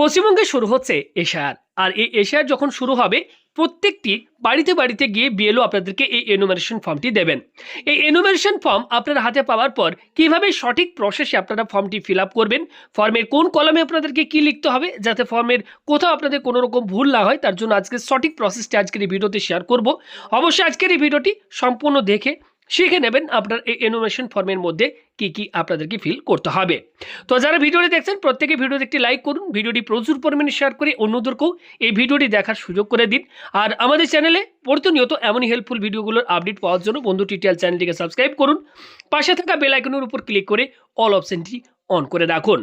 পশ্চিমবঙ্গে শুরু হচ্ছে এশায়ার। আর এই এশায়ার যখন শুরু হবে, প্রত্যেকটি বাড়িতে বাড়িতে গিয়ে বিএলও আপনাদেরকে এই এনুমারেশন ফর্মটি দেবেন। এই এনুমারেশন ফর্ম আপনার হাতে পাওয়ার পর কীভাবে সঠিক প্রসেসে আপনারা ফর্মটি ফিল করবেন ফর্মের কোন কলমে আপনাদেরকে কি লিখতে হবে, যাতে ফর্মের কোথাও আপনাদের কোনো রকম ভুল না হয়, তার জন্য আজকে সঠিক প্রসেসটি আজকের এই ভিডিওতে শেয়ার করব। অবশ্যই আজকের এই ভিডিওটি সম্পূর্ণ দেখে শিখে নেবেন আপনার এই এনোমেশন ফর্মের মধ্যে কি কি আপনাদেরকে ফিল করতে হবে। তো যারা ভিডিওটি দেখছেন, প্রত্যেকে ভিডিওতে একটি লাইক করুন, ভিডিওটি প্রচুর পরিমাণে শেয়ার করে অন্যদেরকেও এই ভিডিওটি দেখার সুযোগ করে দিন। আর আমাদের চ্যানেলে প্রতিনিয়ত এমনই হেল্পফুল ভিডিওগুলোর আপডেট পাওয়ার জন্য বন্ধু টিটিএল চ্যানেলটিকে সাবস্ক্রাইব করুন। পাশে থাকা বেল আইকনের উপর ক্লিক করে অল অপশনটি অন করে রাখুন।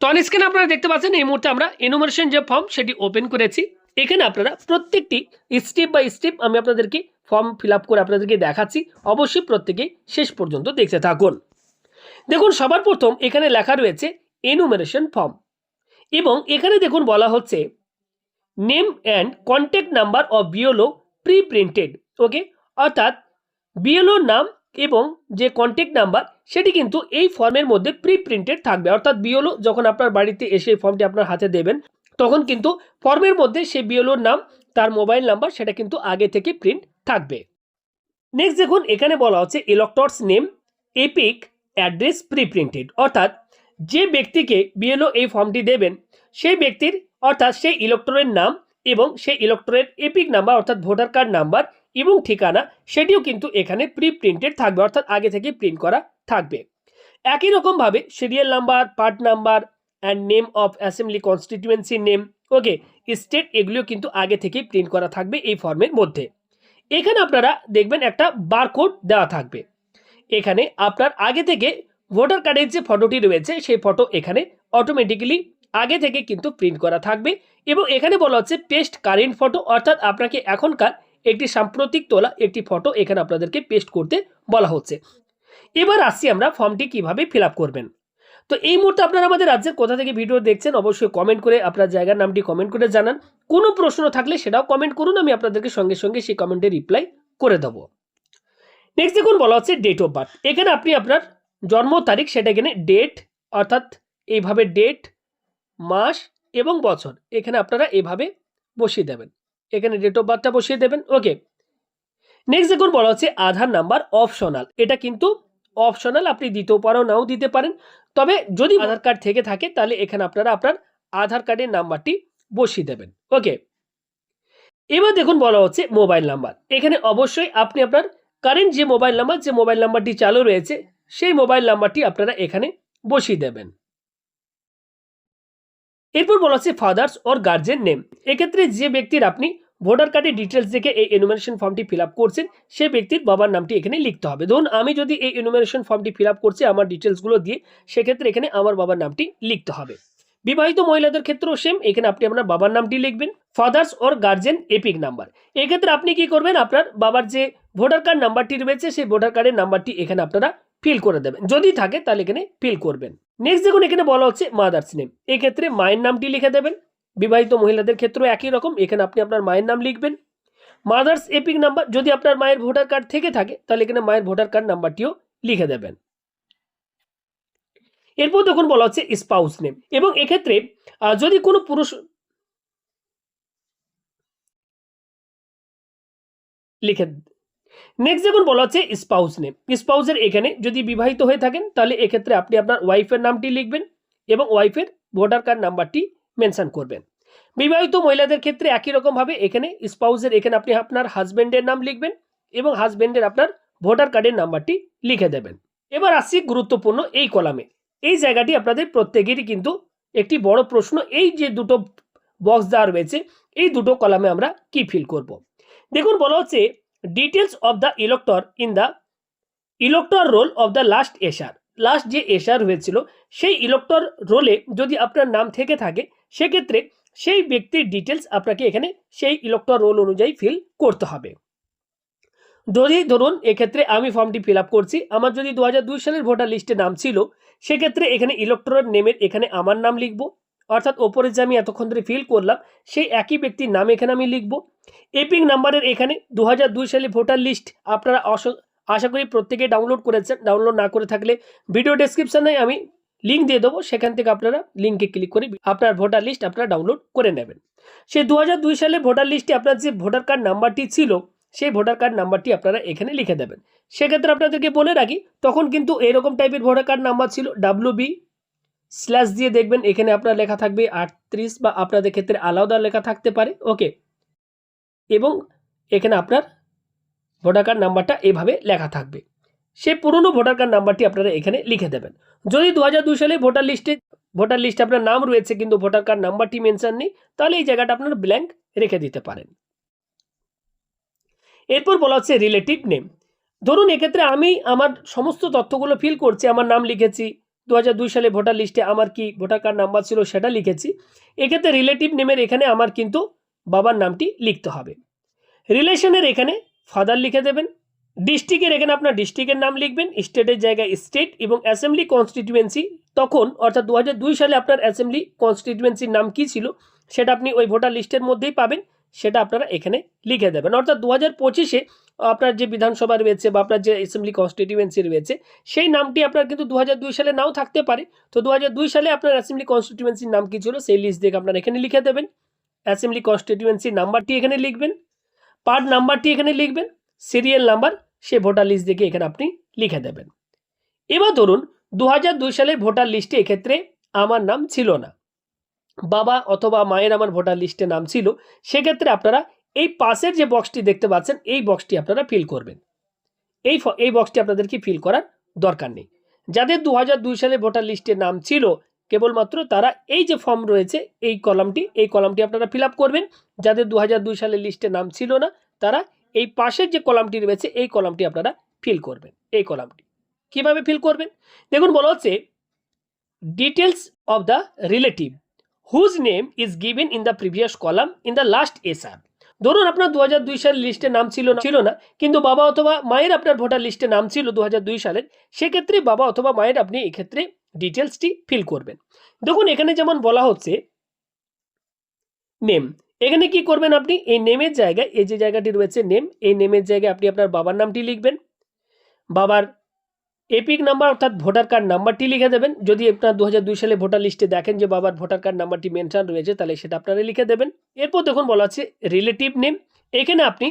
তো অন আপনারা দেখতে পাচ্ছেন, এই মুহূর্তে আমরা এনুমারেশন যে ফর্ম সেটি ওপেন করেছি। এখানে আপনারা প্রত্যেকটি স্টেপ বাই স্টেপ আমি আপনাদেরকে ফর্ম ফিল করে আপনাদেরকে দেখাচ্ছি। অবশ্যই প্রত্যেকে শেষ পর্যন্ত দেখতে থাকুন। দেখুন, সবার প্রথম এখানে লেখা রয়েছে এনুমারেশন ফর্ম এবং এখানে দেখুন বলা হচ্ছে name and contact number of B L O pre printed okay অর্থাৎ বিএলওর নাম এবং যে কন্ট্যাক্ট নাম্বার সেটি কিন্তু এই ফর্মের মধ্যে প্রি প্রিন্টেড থাকবে। অর্থাৎ বিএলও যখন আপনার বাড়িতে এসে ফর্মটি আপনার হাতে দেবেন তখন কিন্তু ফর্মের মধ্যে সে বিএলওর নাম, তার মোবাইল নাম্বার সেটা কিন্তু আগে থেকে প্রিন্ট থাকবে। নেক্সট দেখুন, এখানে বলা হচ্ছে elector's name EPIC address pre printed অর্থাৎ যে ব্যক্তিকে বিএলও এই ফর্মটি দেবেন, সেই ব্যক্তির, অর্থাৎ সেই ইলেক্টরের নাম এবং সেই ইলেক্টরের এপিক নাম্বার, অর্থাৎ ভোটার কার্ড নাম্বার এবং ঠিকানা, সেটিও কিন্তু এখানে প্রি প্রিন্টেড থাকবে, অর্থাৎ আগে থেকে প্রিন্ট করা থাকবে। একই রকমভাবে serial number part number and name of assembly constituency name okay state এগুলিও কিন্তু আগে থেকেই প্রিন্ট করা থাকবে এই ফর্মের মধ্যে। এখানে আপনারা দেখবেন একটা বারকোড দেওয়া থাকবে। এখানে আপনার আগে থেকে ভোটার কার্ডের যে ফটোটি রয়েছে, সেই ফটো এখানে অটোমেটিক্যালি আগে থেকে কিন্তু প্রিন্ট করা থাকবে। এবং এখানে বলা হচ্ছে পেস্ট কারেন্ট ফটো অর্থাৎ আপনাকে এখনকার একটি সাম্প্রতিক তোলা একটি ফটো এখানে আপনাদেরকে পেস্ট করতে বলা হচ্ছে। এবার আসছি আমরা ফর্মটি কীভাবে ফিল করবেন। তো এই মুহূর্তে আপনারা আমাদের রাজ্যের কোথা থেকে ভিডিও দেখছেন, অবশ্যই কমেন্ট করে আপনার জায়গার নামটি কমেন্ট করে জানান। কোনো প্রশ্ন থাকলে সেটাও কমেন্ট করুন, আমি আপনাদেরকে সঙ্গে সঙ্গে সেই কমেন্টে রিপ্লাই করে দেবো। নেক্সট দেখুন, বলা হচ্ছে ডেট অফ বার্থ এখানে আপনি আপনার জন্ম তারিখ, সেটা এখানে ডেট অর্থাৎ এইভাবে ডেট মাস এবং বছর, এখানে আপনারা এভাবে বসিয়ে দেবেন। এখানে ডেট অফ বার্থটা বসিয়ে দেবেন ওকে নেক্সট দেখুন, বলা হচ্ছে আধার নাম্বার অপশনাল এটা কিন্তু অপশনাল আপনি দিতেও পারো নাও দিতে পারেন। তবে যদি আধার কার্ড থেকে থাকে তাহলে এখানে আপনারা আপনার আধার কার্ডের নাম্বারটি বসিয়ে দেবেন। ওকে এবার দেখুন বলা হচ্ছে মোবাইল নাম্বার এখানে অবশ্যই আপনি আপনার কারেন্ট যে মোবাইল নাম্বার যে মোবাইল নাম্বারটি চালু রয়েছে সেই মোবাইল নাম্বারটি আপনারা এখানে বসিয়ে দেবেন। এরপর বলা হচ্ছে ফাদার্স ওর গার্জেন নেম এক্ষেত্রে যে ব্যক্তির আপনি ভোটার কার্ডের ডিটেলস দেখে এই এনুমারেশন ফর্মটি ফিল করছেন, সে ব্যক্তির বাবার নামটি এখানে লিখতে হবে। ধরুন, আমি যদি এই এনুমারেশন ফর্মটি ফিল করছি আমার ডিটেলসগুলো দিয়ে, সেক্ষেত্রে এখানে আমার বাবার নামটি লিখতে হবে। বিবাহিত মহিলাদের ক্ষেত্রেও সেম এখানে আপনি আপনার বাবার নামটি লিখবেন father's or guardian EPIC number. এক্ষেত্রে আপনি কি করবেন, আপনার বাবার যে ভোটার কার্ড নাম্বারটি রয়েছে, সেই ভোটার কার্ডের নাম্বারটি এখানে আপনারা ফিল করে দেবেন। যদি থাকে, তাহলে এখানে ফিল করবেন। নেক্সট দেখুন, এখানে বলা হচ্ছে মাদার্স নেম এক্ষেত্রে মায়ের নামটি লিখে দেবেন। বিবাহিত মহিলাদের ক্ষেত্রেও একই রকম। এখানে আপনি আপনার মায়ের নাম লিখবেন। মাদার্স এপিক নাম্বার যদি আপনার মায়ের ভোটার কার্ড থেকে থাকে, তাহলে এখানে মায়ের ভোটার কার্ড নাম্বারটিও লিখে দেবেন। এরপর দেখুন বলা হচ্ছে স্পাউস নেম এবং এক্ষেত্রে যদি কোনো পুরুষ লিখে নেক্সট দেখুন বলা হচ্ছে স্পাউস নেম স্পাউসের এখানে যদি বিবাহিত হয়ে থাকেন, তাহলে এক্ষেত্রে আপনি আপনার ওয়াইফের নামটি লিখবেন এবং ওয়াইফের ভোটার কার্ড নাম্বারটি মেনশন করবেন। বিবাহিত মহিলাদের ক্ষেত্রে একই রকমভাবে এখানে স্পাউসের, এখানে আপনি আপনার হাজব্যান্ডের নাম লিখবেন এবং হাজব্যান্ডের আপনার ভোটার কার্ডের নাম্বারটি লিখে দেবেন। এবার আসছি গুরুত্বপূর্ণ এই কলামে এই জায়গাটি আপনাদের প্রত্যেকেরই কিন্তু একটি বড় প্রশ্ন। এই যে দুটো বক্স দেওয়া রয়েছে, এই দুটো কলামে আমরা কি ফিল করব? দেখুন, বলা হচ্ছে details of the elector in the elector roll of the last S R last যে এশার হয়েছিল, সেই ইলেক্টর রোলে যদি আপনার নাম থেকে থাকে, সেক্ষেত্রে সেই ব্যক্তির ডিটেলস আপনাকে এখানে সেই ইলেক্টর রোল অনুযায়ী ফিল করতে হবে। যদি ধরুন, এক্ষেত্রে আমি ফর্মটি ফিল করছি, আমার যদি দু সালের ভোটার লিস্টে নাম ছিল, সেক্ষেত্রে এখানে ইলেক্টরের নেমের এখানে আমার নাম লিখব। অর্থাৎ ওপরে যে আমি এতক্ষণ ধরে ফিল করলাম, সেই একই ব্যক্তির নাম এখানে আমি লিখব। এপিং নাম্বারের এখানে দু সালে ভোটার লিস্ট আপনারা আশা করি প্রত্যেকে ডাউনলোড করেছেন। ডাউনলোড না করে থাকলে ভিডিও ডেসক্রিপশানে আমি লিঙ্ক দিয়ে দেবো, সেখান থেকে আপনারা লিঙ্কে ক্লিক করে আপনার ভোটার লিস্ট আপনারা ডাউনলোড করে নেবেন। সেই দু সালে ভোটার লিস্টে আপনার যে ভোটার কার্ড নাম্বারটি ছিল, সেই ভোটার কার্ড নাম্বারটি আপনারা এখানে লিখে দেবেন। সেক্ষেত্রে আপনাদেরকে বলে রাখি, তখন কিন্তু এরকম টাইপের ভোটার কার্ড নাম্বার ছিল ডাব্লু বি স্ল্যাশ দিয়ে দেখবেন, এখানে আপনার লেখা থাকবে আটত্রিশ বা আপনাদের ক্ষেত্রে আলাদা লেখা থাকতে পারে ওকে এবং এখানে আপনার ভোটার কার্ড নাম্বারটা এভাবে লেখা থাকবে। সেই পুরনো ভোটার কার্ড নাম্বারটি আপনারা এখানে লিখে দেবেন। যদি দু হাজার দুই সালে ভোটার লিস্টে ভোটার লিস্টে আপনার নাম রয়েছে কিন্তু ভোটার কার্ড নাম্বারটি মেনশন নেই, তাহলে এই জায়গাটা আপনারা ব্ল্যাঙ্ক রেখে দিতে পারেন। এরপর বলা হচ্ছে রিলেটিভ নেম। ধরুন এক্ষেত্রে আমি আমার সমস্ত তথ্যগুলো ফিল করছি, আমার নাম লিখেছি দু হাজার দুই সালে ভোটার লিস্টে আমার কি ভোটার কার্ড নাম্বার ছিল সেটা লিখেছি, এক্ষেত্রে রিলেটিভ নেমের এখানে আমার কিন্তু বাবার নামটি লিখতে হবে। রিলেশনের এখানে ফাদার লিখে দেবেন ডিস্ট্রিক্টের, এখানে আপনার ডিস্ট্রিক্টের নাম লিখবেন, স্টেটের জায়গায় স্টেট এবং অ্যাসেম্বলি কনস্টিটিউয়েন্সি তখন, অর্থাৎ দু সালে আপনার অ্যাসেম্বলি কনস্টিটিউয়েন্সির নাম কী ছিল? সেটা আপনি ওই ভোটার লিস্টের মধ্যেই পাবেন, সেটা আপনারা এখানে লিখে দেবেন। অর্থাৎ দু হাজার পঁচিশে আপনার যে বিধানসভা রয়েছে বা আপনার যে অ্যাসেম্বলি কনস্টিটিউয়েন্সি রয়েছে, সেই নামটি আপনার কিন্তু দু হাজার দুই সালে নাও থাকতে পারে। তো দু হাজার দুই সালে আপনার অ্যাসেম্বলি কনস্টিটিউয়েন্সির নাম কী ছিল? সেই লিস্ট দেখে আপনারা এখানে লিখে দেবেন। অ্যাসেম্বলি কনস্টিটিউয়েন্সির নাম্বারটি এখানে লিখবেন, পার্ট নাম্বারটি এখানে লিখবেন, সিরিয়াল নাম্বার সে ভোটার লিস্ট দেখে এখানে আপনি লিখে দেবেন। এবার ধরুন দু দুই সালের ভোটার লিস্টে এক্ষেত্রে আমার নাম ছিল না। বাবা অথবা মায়ের আমার ভোটার লিস্টে নাম ছিল, সেক্ষেত্রে আপনারা এই পাশের যে বক্সটি দেখতে পাচ্ছেন, এই বক্সটি আপনারা ফিল করবেন। এই এই বক্সটি আপনাদেরকে ফিল করার দরকার নেই। যাদের দু সালে ভোটার লিস্টে নাম ছিল, কেবলমাত্র তারা এই যে ফর্ম রয়েছে, এই কলামটি এই কলামটি আপনারা ফিল করবেন। যাদের দু সালের লিস্টে নাম ছিল না, তারা এই পাশের যে কলামটি রয়েছে, এই কলামটি আপনারা ফিল করবেন। এই কলামটি। কীভাবে ফিল করবেন? দেখুন, বলা হচ্ছে details of the relative whose name is given in the previous column in the last S R ধরুন, আপনার দু হাজার দুই সালের লিস্টে নাম ছিল না। ছিল না, কিন্তু বাবা অথবা মায়ের আপনার ভোটার লিস্টে নাম ছিল দু হাজার দুই সালের, সেক্ষেত্রে বাবা অথবা মায়ের আপনি এক্ষেত্রে ডিটেলসটি ফিল করবেন। দেখুন, এখানে যেমন বলা হচ্ছে নেম এখানে কি করবেন আপনি? এই নেমের জায়গায়, এই যে জায়গাটি রয়েছে নেম এই নেমের জায়গায় আপনি আপনার বাবার নামটি লিখবেন। বাবার এপিক নাম্বার অর্থাৎ ভোটার কার্ড নাম্বারটি লিখে দেবেন। যদি আপনার দু সালে ভোটার লিস্টে দেখেন যে বাবার ভোটার কার্ড নাম্বারটি মেনশন রয়েছে, তাহলে সেটা আপনারা লিখে দেবেন। এরপর দেখুন বলা আছে রিলেটিভ নেম এখানে আপনি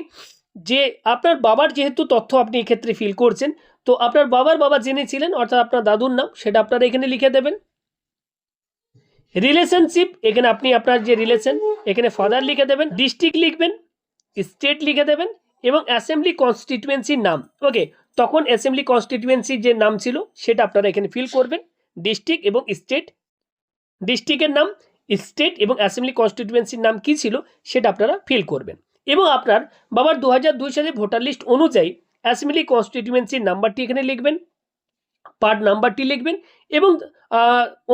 যে আপনার বাবার যেহেতু তথ্য আপনি এক্ষেত্রে ফিল করছেন, তো আপনার বাবার বাবা জেনে ছিলেন, অর্থাৎ আপনার দাদুর নাম, সেটা আপনারা এখানে লিখে দেবেন। রিলেশনশিপ এখানে আপনি আপনার যে রিলেশন এখানে ফাদার লিখে দেবেন ডিস্ট্রিক্ট লিখবেন স্টেট লিখে দেবেন এবং অ্যাসেম্বলি কনস্টিটিউয়েন্সির নাম। ওকে তখন অ্যাসেম্বলি কনস্টিটিউয়েন্সির যে নাম ছিল, সেটা আপনারা এখানে ফিল করবেন ডিস্ট্রিক্ট এবং স্টেট ডিস্ট্রিক্টের নাম স্টেট এবং অ্যাসেম্বলি কনস্টিটিউয়েন্সির নাম কী ছিল, সেটা আপনারা ফিল করবেন। এবং আপনার বাবার দু হাজার দুই সালে ভোটার লিস্ট অনুযায়ী অ্যাসেম্বলি কনস্টিটিউয়েন্সির নাম্বারটি এখানে লিখবেন পার্ট নাম্বারটি লিখবেন এবং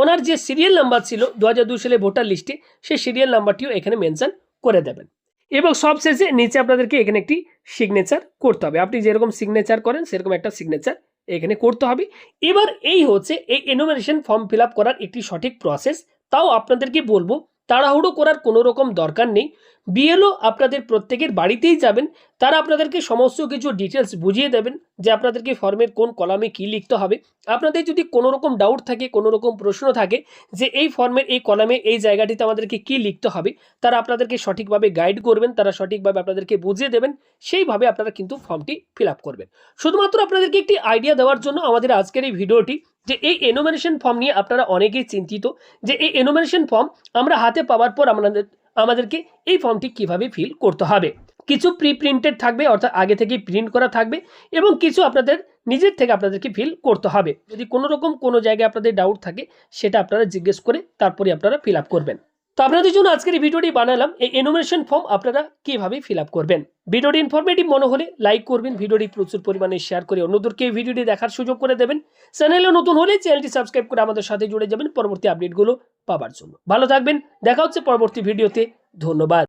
ওনার যে সিরিয়াল নাম্বার ছিল দু হাজার দুই সালে ভোটার লিস্টে, সেই সিরিয়াল নাম্বারটিও এখানে মেনশন করে দেবেন। এবং সবশেষে নিচে আপনাদেরকে এখানে একটি সিগনেচার করতে হবে। আপনি যেরকম সিগনেচার করেন, সেরকম একটা সিগনেচার এখানে করতে হবে। এবার এই হচ্ছে এই এনোমিনেশন ফর্ম ফিল করার একটি সঠিক প্রসেস তাও আপনাদেরকে বলব, তাড়াহুড়ো করার কোনো রকম দরকার নেই। বিএলও আপনাদের প্রত্যেকের বাড়িতেই যাবেন। তারা আপনাদেরকে সমস্ত কিছু ডিটেলস বুঝিয়ে দেবেন যে আপনাদেরকে ফর্মের কোন কলামে কী লিখতে হবে। আপনাদের যদি কোনো রকম ডাউট থাকে কোনো রকম প্রশ্ন থাকে যে এই ফর্মের এই কলামে, এই জায়গাটিতে আমাদেরকে কী লিখতে হবে, তারা আপনাদেরকে সঠিকভাবে গাইড করবেন, তারা সঠিকভাবে আপনাদেরকে বুঝিয়ে দেবেন, সেইভাবে আপনারা কিন্তু ফর্মটি ফিল করবেন। শুধুমাত্র আপনাদেরকে একটি আইডিয়া দেওয়ার জন্য আমাদের আজকের এই ভিডিওটি যে এই এনোমিনেশন ফর্ম নিয়ে আপনারা অনেকেই চিন্তিত যে এই এনোমিনেশন ফর্ম আমরা হাতে পাওয়ার পর আমাদের আমাদেরকে এই ফর্মটি কীভাবে ফিল করতে হবে। কিছু প্রি প্রিন্টেড থাকবে, অর্থাৎ আগে থেকেই প্রিন্ট করা থাকবে এবং কিছু আপনাদের নিজের থেকে আপনাদেরকে ফিল করতে হবে। যদি কোনো রকম কোনো জায়গায় আপনাদের ডাউট থাকে, সেটা আপনারা জিজ্ঞেস করে তারপরে আপনারা ফিল আপ করবেন। তো আপনাদের জন্য আজকের এই ভিডিওটি বানালাম। এই এনোমিনেশন ফর্ম আপনারা কীভাবে ফিল করবেন? ভিডিওটি ইনফরমেটিভ মনে হলে লাইক করবেন। ভিডিওটি প্রচুর পরিমাণে শেয়ার করে অন্যদেরকে এই ভিডিওটি দেখার সুযোগ করে দেবেন। চ্যানেলে নতুন হলে চ্যানেলটি সাবস্ক্রাইব করে আমাদের সাথে জুড়ে যাবেন। পরবর্তী আপডেটগুলো পাওয়ার জন্য। ভালো থাকবেন। দেখা হচ্ছে পরবর্তী ভিডিওতে। ধন্যবাদ।